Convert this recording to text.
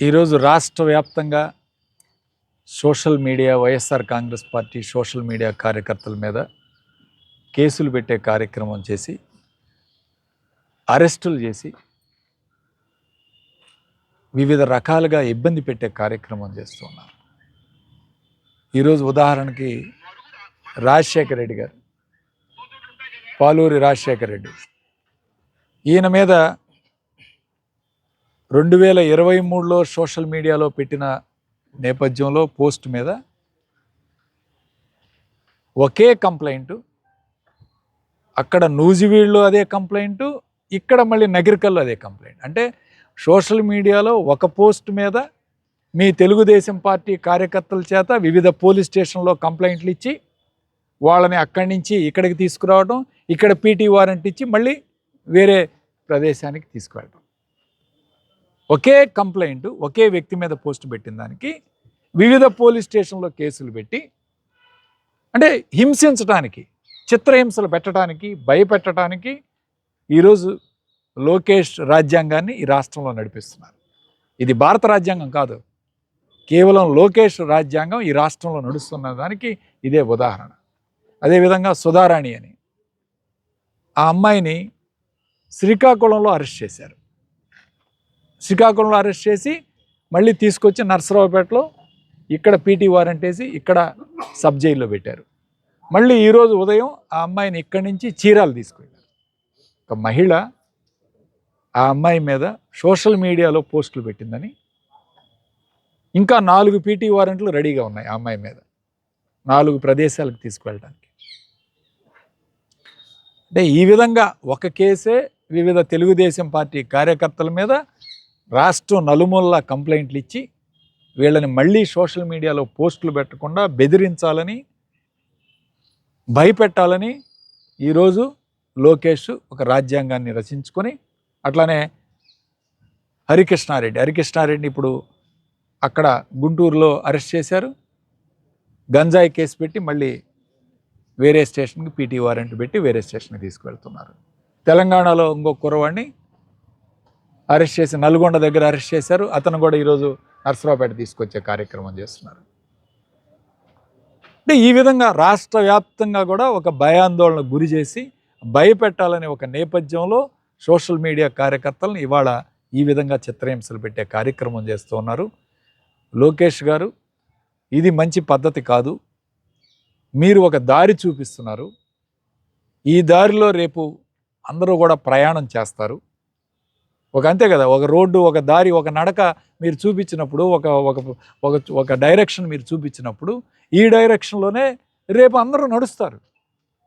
ఈరోజు రాష్ట్ర వ్యాప్తంగా social media YSR congress party social media కార్యకర్తల మీద కేసులు పెట్టే కార్యక్రమం చేసి అరెస్టులు చేసి వివిధ రకాలుగా ఇబ్బంది పెట్టే కార్యక్రమం చేస్తున్నారు ఈరోజు ఉదాహరణకి రాజశేఖర రెడ్డి గారు పాలూరి రాజశేఖర రెడ్డి. ఈయన మీద రెండు వేల ఇరవై మూడులో సోషల్ మీడియాలో పెట్టిన నేపథ్యంలో పోస్ట్ మీద ఒకే కంప్లైంట్ అక్కడ నూజివీడులో అదే కంప్లైంట్ ఇక్కడ మళ్ళీ నగరికల్లో అదే కంప్లైంట్. అంటే సోషల్ మీడియాలో ఒక పోస్ట్ మీద మీ తెలుగుదేశం పార్టీ కార్యకర్తల చేత వివిధ పోలీస్ స్టేషన్లో కంప్లైంట్లు ఇచ్చి వాళ్ళని అక్కడి నుంచి ఇక్కడికి తీసుకురావడం ఇక్కడ పీటీ వారెంట్ ఇచ్చి మళ్ళీ వేరే ప్రదేశానికి తీసుకువెళ్ళడం ఒకే కంప్లైంట్ ఒకే వ్యక్తి మీద పోస్ట్ పెట్టిన దానికి వివిధ పోలీస్ స్టేషన్లో కేసులు పెట్టి అంటే హింసించడానికి చిత్రహింసలు పెట్టడానికి భయపెట్టడానికి ఈరోజు లోకేష్ రాజ్యాంగాన్ని ఈ రాష్ట్రంలో నడిపిస్తున్నారు. ఇది భారత రాజ్యాంగం కాదు. కేవలం లోకేష్ రాజ్యాంగం ఈ రాష్ట్రంలో నడుస్తున్న దానికి ఇదే ఉదాహరణ. అదేవిధంగా సుధారాణి అని ఆ అమ్మాయిని శ్రీకాకుళంలో అరెస్ట్ చేశారు. శ్రీకాకుళంలో అరెస్ట్ చేసి మళ్ళీ తీసుకొచ్చి నర్సరావుపేటలో ఇక్కడ పీటీ వారెంట్ వేసి ఇక్కడ సబ్ జైల్లో పెట్టారు. మళ్ళీ ఈరోజు ఉదయం ఆ అమ్మాయిని ఇక్కడి నుంచి చీరాలు తీసుకెళ్ళారు ఒక మహిళ ఆ అమ్మాయి మీద సోషల్ మీడియాలో పోస్టులు పెట్టిందని ఇంకా నాలుగు పీటీ వారెంట్లు రెడీగా ఉన్నాయి ఆ అమ్మాయి మీద. నాలుగు ప్రదేశాలకు తీసుకువెళ్ళడానికి. అంటే ఈ విధంగా ఒక కేసే వివిధ తెలుగుదేశం పార్టీ కార్యకర్తల మీద రాష్ట్రం నలుమూలలా కంప్లైంట్లు ఇచ్చి వీళ్ళని మళ్ళీ సోషల్ మీడియాలో పోస్టులు పెట్టకుండా బెదిరించాలని భయపెట్టాలని ఈరోజు లోకేష్ ఒక రాజ్యాంగాన్ని రచించుకొని అట్లానే హరికృష్ణారెడ్డి హరికృష్ణారెడ్డి ఇప్పుడు అక్కడ గుంటూరులో అరెస్ట్ చేశారు. గంజాయి కేసు పెట్టి మళ్ళీ వేరే స్టేషన్కి పీటీ వారెంట్ పెట్టి వేరే స్టేషన్కి తీసుకువెళ్తున్నారు. తెలంగాణలో ఇంకో కుర్రవాడిని అరెస్ట్ చేసి నల్గొండ దగ్గర అరెస్ట్ చేశారు. అతను కూడా ఈరోజు నర్సరావుపేట తీసుకొచ్చే కార్యక్రమం చేస్తున్నారు. అంటే ఈ విధంగా రాష్ట్ర వ్యాప్తంగా కూడా ఒక భయాందోళన గురి చేసి భయపెట్టాలనే ఒక నేపథ్యంలో సోషల్ మీడియా కార్యకర్తలను ఇవాళ ఈ విధంగా చిత్రహింసలు పెట్టే కార్యక్రమం చేస్తూ ఉన్నారు. లోకేష్ గారు ఇది మంచి పద్ధతి కాదు. మీరు ఒక దారి చూపిస్తున్నారు. ఈ దారిలో రేపు అందరూ కూడా ప్రయాణం చేస్తారు. ఒక అంతే కదా ఒక రోడ్డు ఒక దారి ఒక నడక మీరు చూపించినప్పుడు ఒక ఒక ఒక ఒక డైరెక్షన్ మీరు చూపించినప్పుడు ఈ డైరెక్షన్లోనే రేపు అందరూ నడుస్తారు.